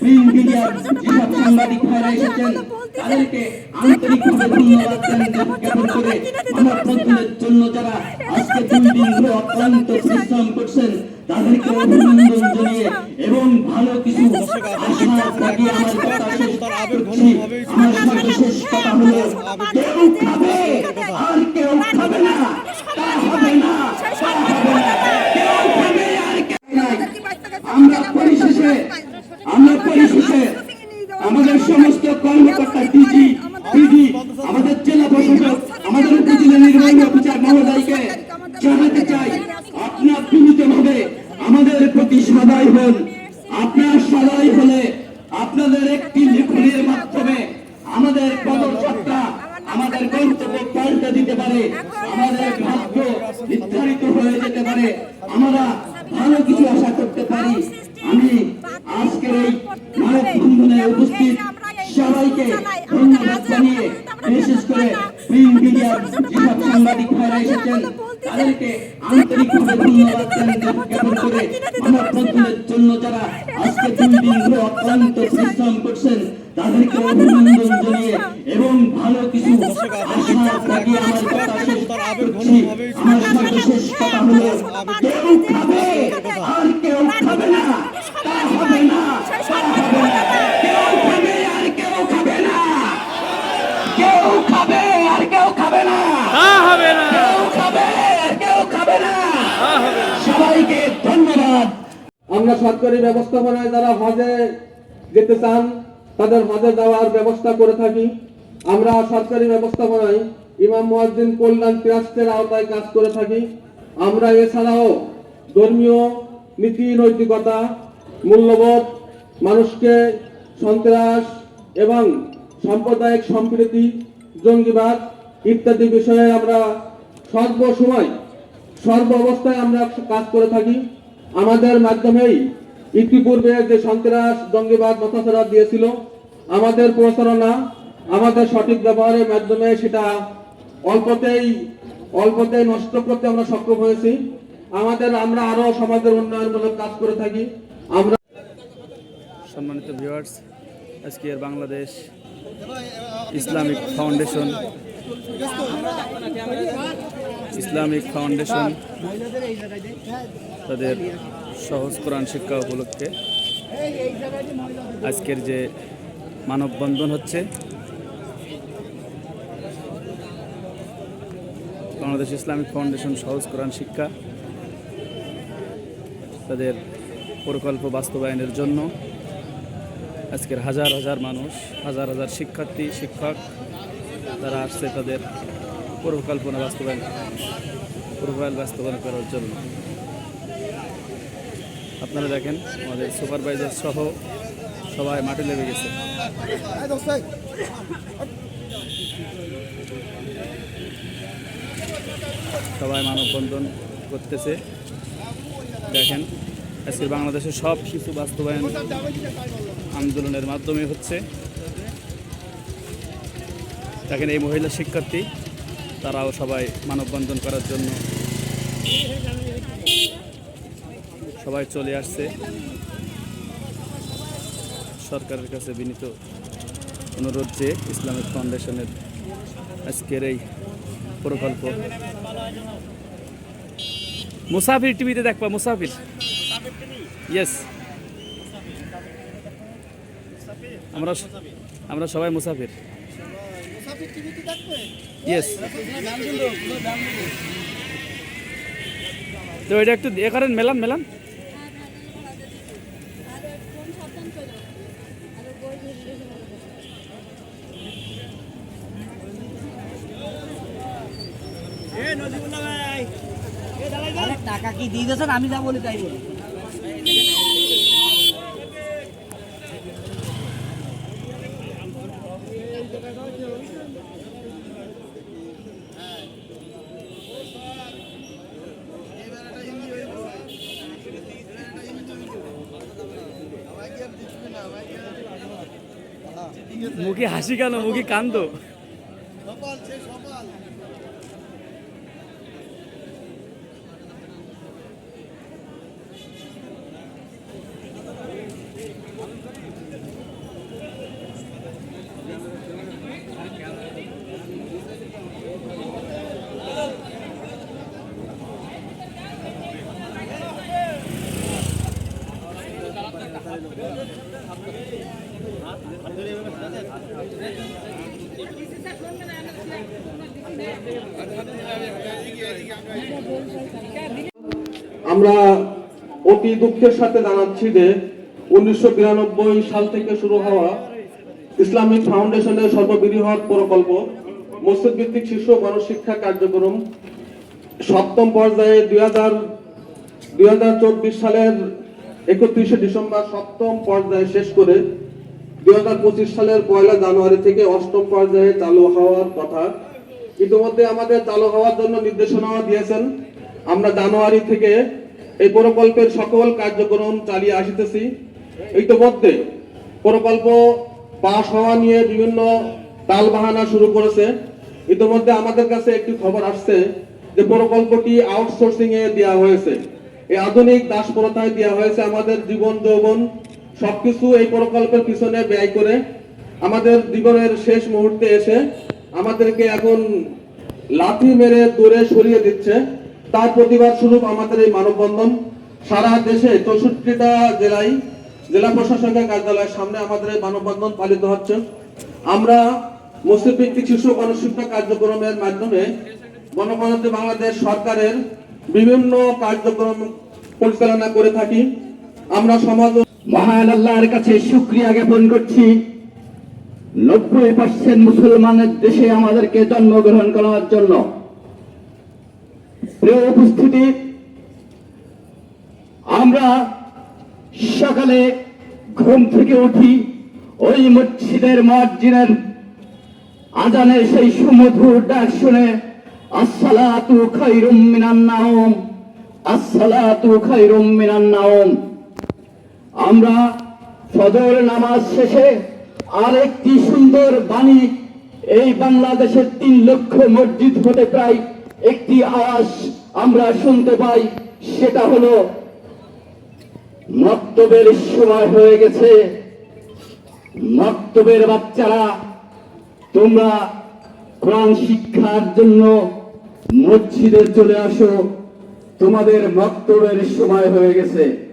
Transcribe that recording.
Print পরিশ্রম করছেন তাদেরকে অভিনন্দন জানিয়ে এবং ভালো কিছু আশা লাগিয়ে আমার কথা শেষ করছি আমার সর্বশেষ কথা হলো কেউ খাবে আর কেউ খাবে না তা হবে না তা হবে না কেউ খাবে আর কেউ নাই আমরা পরিশেষে আমরা পরিশেষে আমাদের সমস্ত কর্মকর্তা ডিজি ডিজি আমাদের জেলা প্রশাসক আমাদের উপজেলা নির্বাহী অফিসার মহোদয়কে জানাতে চাই আপনার বিনীতভাবে আমাদের প্রতি সদয় হন আপনার সবাই হলে আপনাদের একটি লিখনের মাধ্যমে আমাদের পদযাত্রা, আমাদের গন্তব্য পাল্টে দিতে পারে, আমাদের ভাগ্য নির্ধারিত হয়ে যেতে পারে, আমরা ভালো কিছু আশা করতে পারি আমি আজকের এই মানব বন্ধনে উপস্থিত সবাইকে ধন্যবাদ জানিয়ে বিশেষ করে প্রিন্ট মিডিয়ার যেসব সাংবাদিক ভাইরা এসেছেন তাদেরকে আন্তরিকভাবে ধন্যবাদ জ্ঞাপন করে আমার জন্য যারা আজকে দুই দিন ধরে অক্লান্ত পরিশ্রম করছেন তাদেরকে অভিনন্দন জানিয়ে এবং ভালো কিছু আশা লাগিয়ে আমার কথা শেষ করছি আমার সর্বশেষ কথা হলো কেউ খাবে আর কেউ খাবে না তা হবে না। তা হবে না। কেউ খাবে আর কেউ খাবে না। কেউ খাবে আর কেউ খাবে না। তা হবে না। কেউ খাবে আর কেউ খাবে না। তা হবে না। সবাইকে ধন্যবাদ। আমরা সরকারি ব্যবস্থাপনায় যারা হজে যেতে চান, তাদের হজে যাওয়ার ব্যবস্থা করে থাকি। আমরা সরকারি ব্যবস্থাপনায় ইমাম মুয়াজ্জিন কল্যাণ ট্রাস্টের আওতায় কাজ করে থাকি। আমরা এছাড়াও ধর্মীয় নীতি, নৈতিকতা, মূল্যবোধ, মানুষকে সন্ত্রাস এবং সাম্প্রদায়িক সম্প্রীতি, জঙ্গিবাদ ইত্যাদি বিষয়ে আমরা সর্বসময় সর্ব অবস্থায় আমরা কাজ করে থাকি। আমাদের মাধ্যমেই ইতিপূর্বে যে সন্ত্রাস, জঙ্গিবাদ মতাচরা দিয়েছিল, আমাদের প্রচারণা, আমাদের সঠিক ব্যবহারের মাধ্যমে সেটা অল্পতেই অল্পতেই নষ্ট করতে আমরা সক্ষম হয়েছি। আমাদের, আমরা আরও সমাজের উন্নয়নমূলক কাজ করে থাকি। আমরা সম্মানিত ভিউয়ার্স আজকের Bangladesh Islamic foundation Islamic foundation, তাদের সহজ কোরআন শিক্ষা উপলক্ষে আজকের যে মানববন্ধন হচ্ছে, বাংলাদেশ ইসলামিক ফাউন্ডেশন সহজ কোরআন শিক্ষা, তাদের প্রকল্প বাস্তবায়নের জন্য আজকের হাজার হাজার মানুষ, হাজার হাজার শিক্ষার্থী, শিক্ষক, তারা আসছে তাদের পরিকল্পনা বাস্তবায়ন প্রোফাইল বাস্তবায়ন করার জন্য। আপনারা দেখেন, আমাদের সুপারভাইজার সহ সবাই মাঠে লেগে গেছে। সবাই মানববন্ধন করতেছে। দেখেন আজকে বাংলাদেশের সব কিছু বাস্তবায়ন আন্দোলনের মাধ্যমে হচ্ছে। দেখেন, এই মহিলা শিক্ষার্থী তারাও সবাই মানববন্ধন করার জন্য সবাই চলে আসছে। সরকারের কাছে বিনীত অনুরোধ যে ইসলামিক ফাউন্ডেশনের আজকের এই প্রকল্প। মুসাফির টিভিতে দেখবা, মুসাফির। ইয়েস আমরা আমরা সবাই মুসাফির। ইয়েস তো এটা একটু এ করেন মেলান মেলান। টাকা কি দিয়ে দিয়েছেন? আমি যা বলি তাই বলি। মুখে হাসি কেন? মুখে কান্দ? আমরা অতি দুঃখের সাথে জানাচ্ছি যে উনিশশো সাল থেকে শুরু হওয়া ইসলামিক ফাউন্ডেশনের সর্ববৃহৎ প্রকল্প, মসজিদ ভিত্তিক শিশু গণশিক্ষা কার্যক্রম সপ্তম পর্যায়ে দুই হাজার সালের একত্রিশে ডিসেম্বর সপ্তম পর্যায়ে শেষ করে দুই হাজার পঁচিশ সালের পয়লা জানুয়ারি থেকে অষ্টম পর্যায়ে চালু হওয়ার কথা। ইতিমধ্যে আমাদের চালু হওয়ার জন্য নির্দেশনা দিয়েছেন। আমরা জানুয়ারি থেকে এই প্রকল্পের সকল কার্যক্রম চালিয়ে আসিতেছি। ইতিমধ্যে প্রকল্প পাশ হওয়া নিয়ে বিভিন্ন তালবাহানা শুরু করেছে। ইতিমধ্যে আমাদের কাছে একটি খবর আসছে যে প্রকল্পটি আউটসোর্সিং এ দেওয়া হয়েছে। এই আধুনিক দাস প্রথায় দেওয়া হয়েছে আমাদের জীবন, যৌবন, সবকিছু এই প্রকল্পের পিছনে ব্যয় করে। আমাদের জীবনের শেষ মুহূর্তে এসে আমাদেরকে এখন লাথি মেরে দূরে সরিয়ে দিচ্ছে। তার প্রতিবাদ স্বরূপ আমাদের এই মানববন্ধন। সারা দেশে চৌষট্টিটা জেলায় জেলা প্রশাসনের কার্যালয়ের সামনে আমাদের এই মানববন্ধন পালিত হচ্ছে। আমরা মুসলিম ভিত্তিক শিশু গণশিক্ষা কার্যক্রমের মাধ্যমে গণপ্রজাতন্ত্রী বাংলাদেশ সরকারের বিভিন্ন কার্যক্রম পরিচালনা করে থাকি। আমরা সমাজ মহান আল্লাহর কাছে শুক্রিয়া জ্ঞাপন করছি। নব্বই পার্সেন্ট মুসলমানের দেশে আমাদেরকে জন্মগ্রহণ করার জন্য। প্রিয় উপস্থিতি, আমরা সকালে ঘুম থেকে উঠি, ওই মসজিদের মসজিদের আজানের সেই সুমধুর ডাক শুনে, আসসালাতু খাইরুম মিনান নাওম, আসসালাতু খাইরুম মিনান নাওম। আমরা ফজর নামাজ শেষে আর একটি সুন্দর বাণী, এই বাংলাদেশের তিন লক্ষ মসজিদ হতে প্রায় একটি আওয়াজ আমরা শুনতে পাই, সেটা হলো, মক্তবের সময় হয়ে গেছে। মক্তবের বাচ্চারা, তোমরা কোরআন শিক্ষার জন্য মসজিদে চলে আসো, তোমাদের মক্তবের সময় হয়ে গেছে।